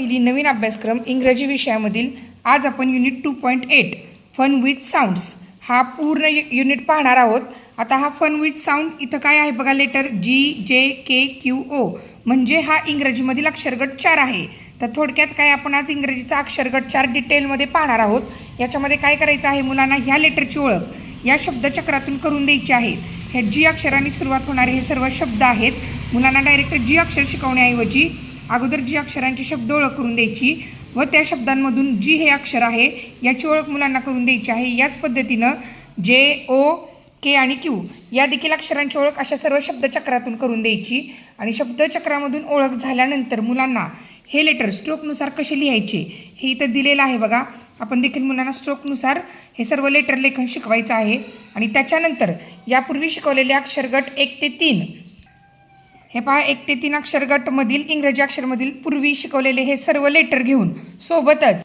पहिली नवीन अभ्यासक्रम इंग्रजी विषयामधील आज आपण unit two point eight fun with sounds हा पूर्ण यु- युनिट पाहणार आहोत. आता हा फन विथ साऊंड इथं काय आहे बघा लेटर जी जे के क्यू ओ म्हणजे हा इंग्रजीमधील अक्षरगट चार आहे. तर थोडक्यात काय आपण आज इंग्रजीचा अक्षरगट चार डिटेलमध्ये पाहणार आहोत. याच्यामध्ये काय करायचं आहे मुलांना? ह्या लेटरची ओळख या शब्दचक्रातून करून द्यायची आहे. ह्या जी अक्षरांनी सुरुवात होणारे हे सर्व शब्द आहेत. मुलांना डायरेक्ट जी अक्षर शिकवण्याऐवजी अगोदर जी अक्षरांची शब्द ओळख करून द्यायची व त्या शब्दांमधून जी हे अक्षर आहे याची ओळख मुलांना करून द्यायची आहे. याच पद्धतीनं जे ओ के आणि क्यू या देखील अक्षरांची ओळख अशा सर्व शब्दचक्रातून करून द्यायची आणि शब्दचक्रामधून ओळख झाल्यानंतर मुलांना हे लेटर स्ट्रोकनुसार कसे लिहायचे हे इथं दिलेलं आहे बघा. आपण देखील मुलांना स्ट्रोकनुसार हे सर्व लेटर लेखन शिकवायचं आहे आणि त्याच्यानंतर यापूर्वी शिकवलेले अक्षरगट एक ते तीन हे पहा एक ते तीन अक्षरगटमधील इंग्रजी अक्षरमधील पूर्वी शिकवलेले हे सर्व लेटर घेऊन सोबतच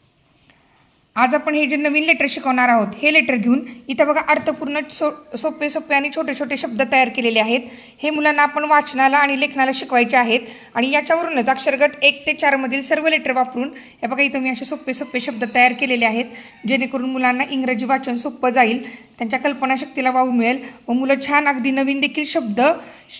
आज आपण हे जे नवीन लेटर शिकवणार आहोत हे लेटर घेऊन इथं बघा अर्थपूर्ण सो सोपे सोपे आणि छोटे छोटे शब्द तयार केलेले आहेत. हे मुलांना आपण वाचनाला आणि लेखनाला शिकवायचे आहेत आणि याच्यावरूनच अक्षरगट एक ते चारमधील सर्व लेटर वापरून हे बघा इथं मी असे सोपे सोपे शब्द तयार केलेले आहेत जेणेकरून मुलांना इंग्रजी वाचन सोपं जाईल त्यांच्या कल्पनाशक्तीला वाव मिळेल व मुलं छान अगदी नवीन देखील शब्द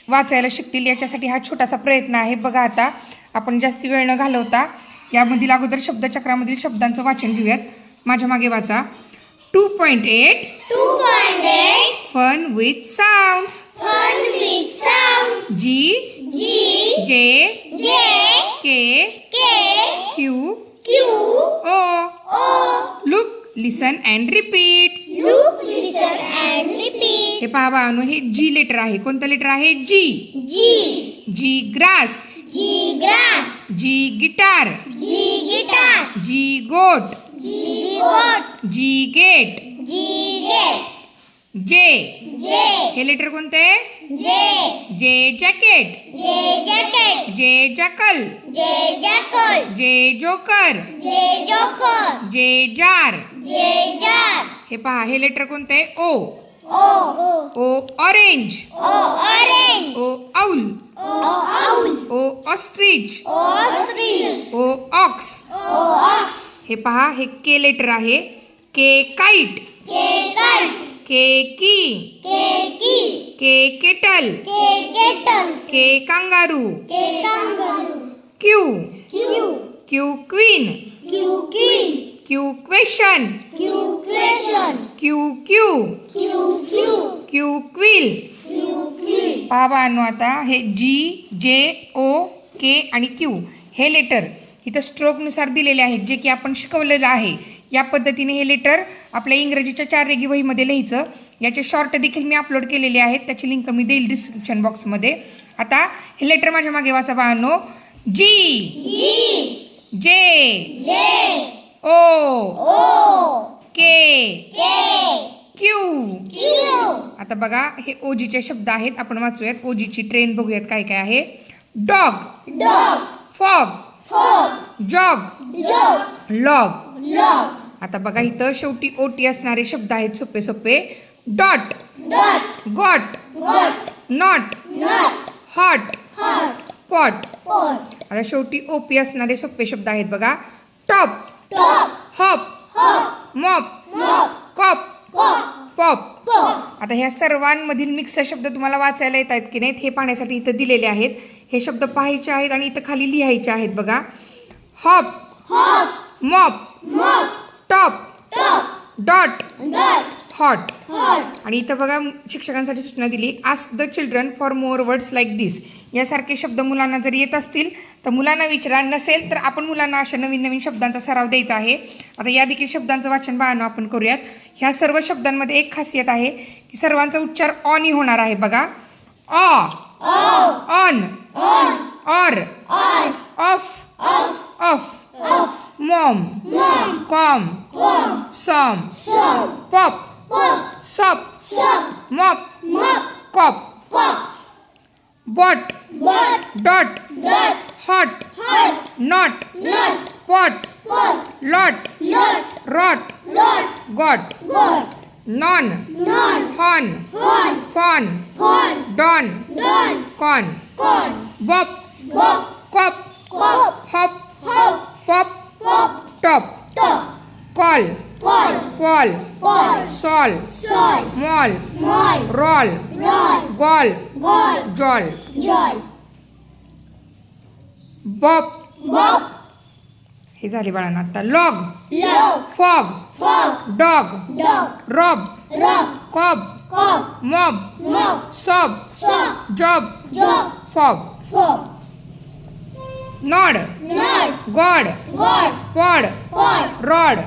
वाचायला शिकतील. याच्यासाठी हा छोटासा प्रयत्न आहे. बघा आता आपण जास्ती वेळ न घालवता यामधील अगोदर शब्दचक्रामधील शब्दांचं वाचन घेऊयात. माझ्या मागे वाचा. Two point eight. Fun with sounds Fun with sound. G. G J. J K. K Q. Q O. O. Look listen and repeat. Look, listen and repeat. हे पहा बाळांनो हे जी लेटर आहे. कोणतं लेटर आहे? G. G G grass. G grass. G guitar. G guitar. G goat. G gate. J हे letter कोणते जे जॅकेट. जे जकल. जे जोकर. जे जार. हे पहा हे लेटर कोणतं O O orange. O owl. O ostrich. O ox. हे पहा हे के लेटर आहे K kite K kite. K key K key. K kangaroo. Q Q. Q queen. Q question. Q Q. Q quill. पहा बाळांनो आता हे जी J O के आणि Q हे लेटर इथं स्ट्रोकनुसार दिलेले आहेत जे की आपण शिकवलेलं आहे या पद्धतीने हे लेटर आपल्या इंग्रजीच्या चार रेगी वहीमध्ये लिहायचं याचे शॉर्ट देखील मी अपलोड केलेले आहेत त्याची लिंक मी देईल डिस्क्रिप्शन बॉक्समध्ये आता हे लेटर माझ्या मागे वाचा बाळांनो G. J. O. K. Q. आता बघा हे ओजीचे शब्द आहेत आपण वाचूयात ओजीची ट्रेन बघूयात काय काय आहे dog Dog. Fog. Jog. Log. आता बघा इथं शेवटी ओटी असणारे शब्द आहेत सोपे सोपे dot. Got. Not Not. Hot Hot. Pot. आता शेवटी ओपी असणारे सोपे शब्द आहेत बघा top Top. Hop. Mop. Cop. Pop. आता ह्या सर्वांमधील मिक्स शब्द तुम्हाला वाचायला येत आहेत की नाहीत हे पाहण्यासाठी इथं दिलेले आहेत हे शब्द पाहायचे आहेत आणि इथं खाली लिहायचे आहेत बघा hop. Mop. Top. Dot. Hot. आणि इथं बघा शिक्षकांसाठी सूचना दिली. Ask the children for more words like this यासारखे शब्द मुलांना जर येत असतील तर मुलांना विचारा. नसेल तर आपण मुलांना अशा नवीन नवीन शब्दांचा सराव द्यायचा आहे. आता या देखील शब्दांचं वाचन बाळांनो आपण करूयात. ह्या सर्व शब्दांमध्ये एक खासियत आहे की सर्वांचा उच्चार ऑन होणार आहे. बघा. ऑ on. Or. Off. Off. Mom. Com. Som. Pop. Pop sop sop mop mop cop cop bot bot dot dot hot hot not not pot pot lot lot rot rot got got non non hon hon fon fon don don con con bop bop cop cop hop hop fop pop top top col call, Paul ball, sol sol, mall mall, roll roll, gall ball, जॉल joy, बॉप bob, हे झाले बाळांना आता log log, fog fog, dog dog, rob rob, cob cob, mob mob, sob sob, job job, fob fob, nod god. Pod. Rod.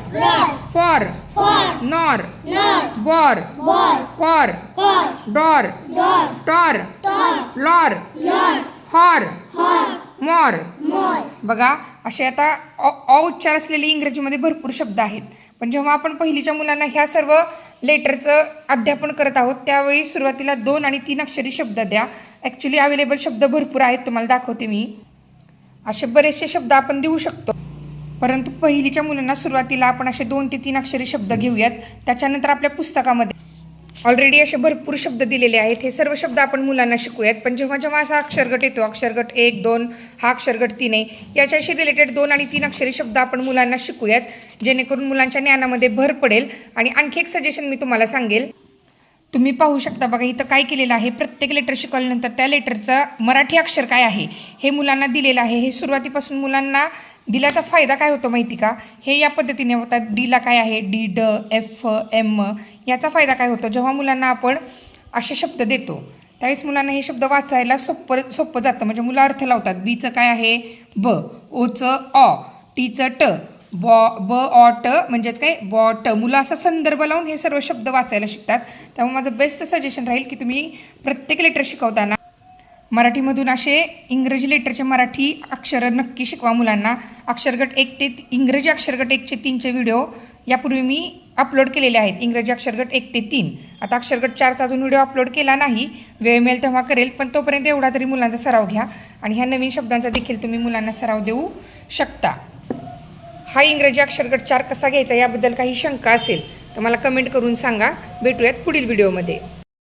For. Nor. Bor. Cor. Dor. Tor. Lor. Hor. Mor. बघा असे आता उच्चार असलेले इंग्रजीमध्ये भरपूर शब्द आहेत. पण जेव्हा आपण पहिलीच्या मुलांना ह्या सर्व लेटरचं अध्यापन करत आहोत त्यावेळी सुरुवातीला दोन आणि तीन अक्षरी शब्द द्या. ॲक्च्युली अवेलेबल शब्द भरपूर आहेत तुम्हाला दाखवते मी. असे बरेचसे शब्द आपण देऊ शकतो. परंतु पहिलीच्या मुलांना सुरुवातीला आपण असे दोन ते तीन अक्षरी शब्द घेऊयात. त्याच्यानंतर आपल्या पुस्तकामध्ये ऑलरेडी असे भरपूर शब्द दिलेले आहेत. हे सर्व शब्द आपण मुलांना शिकूयात. पण जेव्हा जेव्हा असा अक्षरगट येतो अक्षरगट एक दोन हा अक्षरगट तीन आहे याच्याशी रिलेटेड दोन आणि तीन अक्षरी शब्द आपण मुलांना शिकूयात. जेणेकरून मुलांच्या ज्ञानामध्ये भर पडेल. आणि आणखी एक सजेशन मी तुम्हाला सांगेल. तुम्ही पाहू शकता बघा इथं काय केलेलं आहे? प्रत्येक लेटर शिकवल्यानंतर त्या लेटरचं मराठी अक्षर काय आहे? हे मुलांना दिलेलं आहे. हे सुरुवातीपासून मुलांना दिल्याचा फायदा काय होतो माहिती का? हे या पद्धतीने होतात. डीला काय आहे? डी ड एफ एम याचा फायदा काय होतो? जेव्हा मुलांना आपण असे शब्द देतो त्यावेळेस मुलांना हे शब्द वाचायला सोपं सोपं जातं. म्हणजे मुलं अर्थ लावतात. बीचं काय आहे? ब. ओचं ऑ टीचं ट. बॉ ब ऑट म्हणजेच काय? बॉट मुलं असा संदर्भ लावून हे सर्व शब्द वाचायला शिकतात. त्यामुळे माझं बेस्ट सजेशन राहील की तुम्ही प्रत्येक लेटर शिकवताना मराठीमधून असे इंग्रजी लेटरचे मराठी अक्षरं नक्की शिकवा मुलांना. अक्षरगट एक ते इंग्रजी अक्षरगट एकचे तीनचे व्हिडिओ यापूर्वी मी अपलोड केलेले आहेत. इंग्रजी अक्षरगट एक ते तीन. आता अक्षरगट चारचा अजून व्हिडिओ अपलोड केला नाही. वेळ मिळेल तेव्हा करेल पण तोपर्यंत एवढा तरी मुलांचा सराव घ्या. आणि ह्या नवीन शब्दांचा देखील तुम्ही मुलांना सराव देऊ शकता. हा इंग्रजी अक्षरगट चार कसा घ्यायचा याबद्दल काही शंका असेल तर मला कमेंट करून सांगा. भेटूयात पुढील व्हिडिओमध्ये